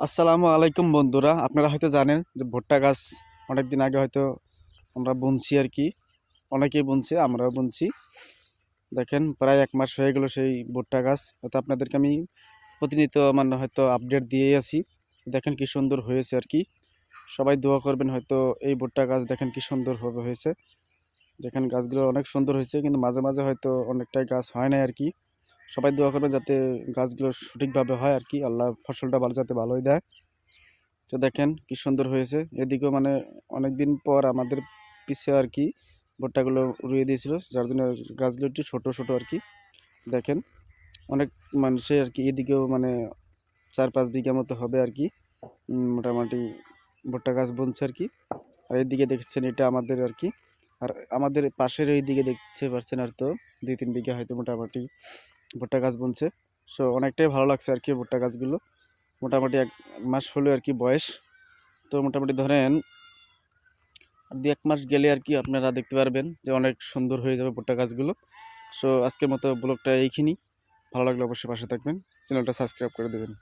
আসসালামু আলাইকুম বন্ধুরা, আপনারা হয়তো জানেন যে ভুট্টা গাছ অনেক দিন আগে হয়তো আমরা বুনছি আর কি। অনেকেই বুনছে, আমরাও বুনছি। দেখেন, প্রায় এক মাস হয়ে গেল সেই ভুট্টা গাছ। হয়তো আপনাদেরকে আমি প্রতিনিয়ত মানে হয়তো আপডেট দিয়েই আছি। দেখেন কি সুন্দর হয়েছে আর কি। সবাই দোয়া করবেন হয়তো এই ভুট্টা গাছ দেখেন কি সুন্দরভাবে হয়েছে। দেখেন গাছগুলো অনেক সুন্দর হয়েছে, কিন্তু মাঝে মাঝে হয়তো অনেকটাই গাছ হয় না আর কি। সবাই দোয়া করবেন যাতে গাছগুলো সঠিকভাবে হয় আর কি। আল্লাহ ফসলটা ভালো, যাতে ভালোই দেয়। তো দেখেন কি সুন্দর হয়েছে। এদিকেও মানে অনেক দিন পর আমাদের পিছে আর কি ভুট্টাগুলো রুয়ে দিয়েছিল, যার জন্য গাছগুলো একটু ছোটো ছোটো আর কি। দেখেন, অনেক মানুষে আর কি এদিকেও মানে চার পাঁচ বিঘা মতো হবে আর কি। মোটামুটি ভুট্টা গাছ বুনছে আর কি। আর এদিকে দেখছেন এটা আমাদের আর কি। আর আমাদের পাশের এই দিকে দেখতে পারছেন আর তো, দুই তিন বিঘা হয়তো মোটামুটি। ভুট্টা গাছ বুনছে। সো অনেকটাই ভালো লাগছে আর কি ভুট্টা গাছগুলো। মোটামুটি এক মাস হলো আর কি বয়স। তো মোটামুটি ধরেন, দু এক মাস গেলে আর কি আপনারা দেখতে পারবেন যে অনেক সুন্দর হয়ে যাবে ভুট্টা গাছগুলো। সো আজকের মতো ব্লগটা এইখানেই। ভালো লাগলে অবশ্যই পাশে থাকবেন। চ্যানেলটা সাবস্ক্রাইব করে দেবেন।